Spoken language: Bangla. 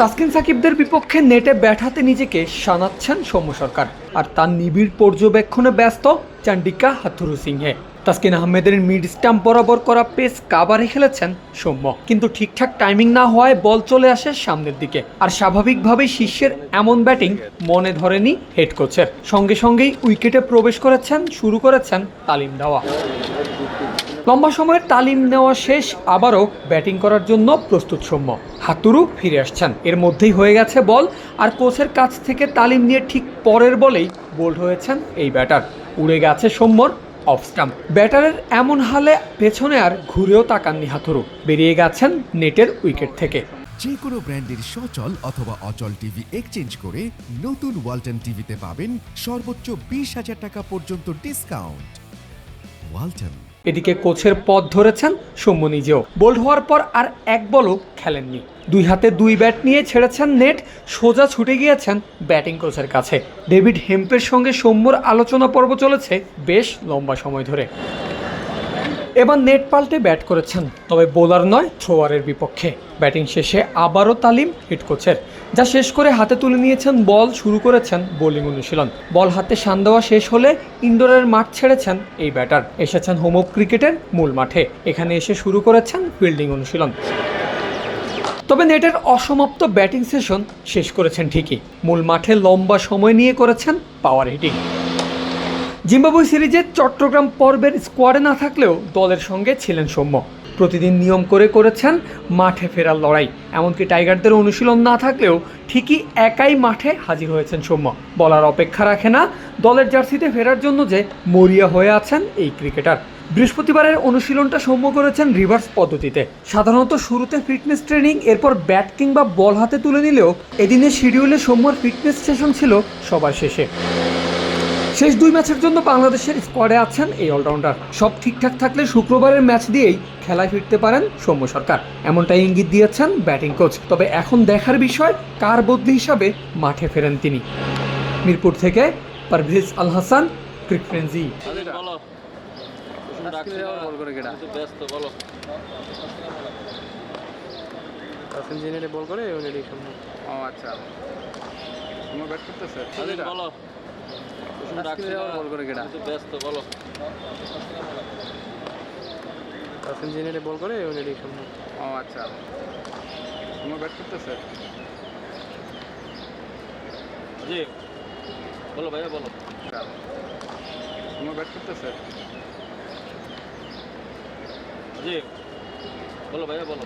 তাসকিন সাকিবদের বিপক্ষে নেটে ব্যাঠাতে নিজেকে সানাচ্ছেন সৌম্য সরকার। আর তার নিবিড় পর্যবেক্ষণে ব্যস্ত চান্ডিকা হাথুরু সিংহে তাসকিন আহমেদের মিড স্টাম্প বরাবর করা পেস কাবারে খেলেছেন সৌম্য। কিন্তু ঠিকঠাক টাইমিং না হওয়ায় বল চলে আসে সামনের দিকে। আর স্বাভাবিকভাবেই শীর্ষের এমন ব্যাটিং মনে ধরেনি হেড কোচের। সঙ্গে সঙ্গেই উইকেটে প্রবেশ করেছেন, শুরু করেছেন তালিম দেওয়া। লম্বা সময়ের তালিম নেওয়া শেষ, আবারও ব্যাটিং করার জন্য প্রস্তুত সৌম্য হাতুরু ফিরে আসছেন। এর মধ্যেই হয়ে গেছে বল, আর কোচের কাছ থেকে তালিম নিয়ে ঠিক পরের বলেই বোল্ড হয়েছেন এই ব্যাটার। উড়ে গেছে সৌম্যর অফ স্টাম্প। ব্যাটারের এমন হালে পেছনে আর ঘুরেও তাকাননি হাতুরু। বেরিয়ে গেছেন নেটের উইকেট থেকে। যে কোনো ব্র্যান্ডের সচল অথবা অচল টিভি এক্সচেঞ্জ করে নতুন ওয়ালটন টিভিতে পাবেন সর্বোচ্চ বিশ হাজার টাকা পর্যন্ত ডিসকাউন্ট। ওয়ালটন। এদিকে কোচের পথ ধরেছেন সৌম্য নিজেও। বোল্ড হওয়ার পর আর এক বলও খেলেননি। দুই হাতে দুই ব্যাট নিয়ে ছেড়েছেন নেট, সোজা ছুটে গিয়েছেন ব্যাটিং কোচের কাছে। ডেভিড হেম্পের সঙ্গে সৌম্যর আলোচনা পর্ব চলেছে বেশ লম্বা সময় ধরে। এবার নেট পাল্টে ব্যাট করেছেন, তবে বোলার নয়, থ্রোয়ারের বিপক্ষে। ব্যাটিং শেষে আবারও তালিম হিট কোচের যা শেষ করে হাতে তুলে নিয়েছেন বল শুরু করেছেন বোলিং অনুশীলন। বল হাতে সান দেওয়া শেষ হলে ইনডোরের মাঠ ছেড়েছেন এই ব্যাটার। এসেছেন হোম ক্রিকেটের মূল মাঠে, এখানে এসে শুরু করেছেন ফিল্ডিং অনুশীলন। তবে নেটের অসমাপ্ত ব্যাটিং সেশন শেষ করেছেন ঠিকই। মূল মাঠে লম্বা সময় নিয়ে করেছেন পাওয়ার হিটিং। জিম্বাবুই সিরিজের চট্টগ্রাম পর্বের স্কোয়াডে না থাকলেও দলের সঙ্গে ছিলেন সৌম্য। প্রতিদিন নিয়ম করে করেছেন মাঠে ফেরার লড়াই। এমনকি টাইগারদের অনুশীলন না থাকলেও ঠিকই একাই মাঠে হাজির হয়েছেন সৌম্য। বলার অপেক্ষা রাখে না দলের জার্সিতে ফেরার জন্য যে মরিয়া হয়ে আছেন এই ক্রিকেটার। বৃহস্পতিবারের অনুশীলনটা সৌম্য করেছেন রিভার্স পদ্ধতিতে। সাধারণত শুরুতে ফিটনেস ট্রেনিং, এরপর ব্যাট কিংবা বল হাতে তুলে নিলেও এদিনের শিডিউলে সৌম্যর ফিটনেস সেশন ছিল সবার শেষে। শেষ দুই ম্যাচের জন্য বাংলাদেশের স্কোয়াডে আছেন এই অলরাউন্ডার সব ঠিকঠাক থাকলে শুক্রবারের ম্যাচ দিয়েই খেলায় ফিরতে পারেন সৌম্য সরকার। এমনটাই ইঙ্গিত দিয়েছেন ব্যাটিং কোচ তবে এখন দেখার বিষয় কার বদলি হিসাবে মাঠে ফেরেন তিনি? মিরপুর থেকে পারভেজ আল হাসান ক্রিক ফ্রেন্সি। বলো। করে ও আচ্ছা। তোমার ব্যাট করতেছে। আজিজ বলো কুসুম না বল। করে ব্যস্ত উনি সম্ভব ও আচ্ছা। তোমার ব্যাট করতেছে? জি। বলো ভাইয়া বলো। আচ্ছা। তোমার ব্যাট করতেছে? জি। বলো ভাইয়া বলো।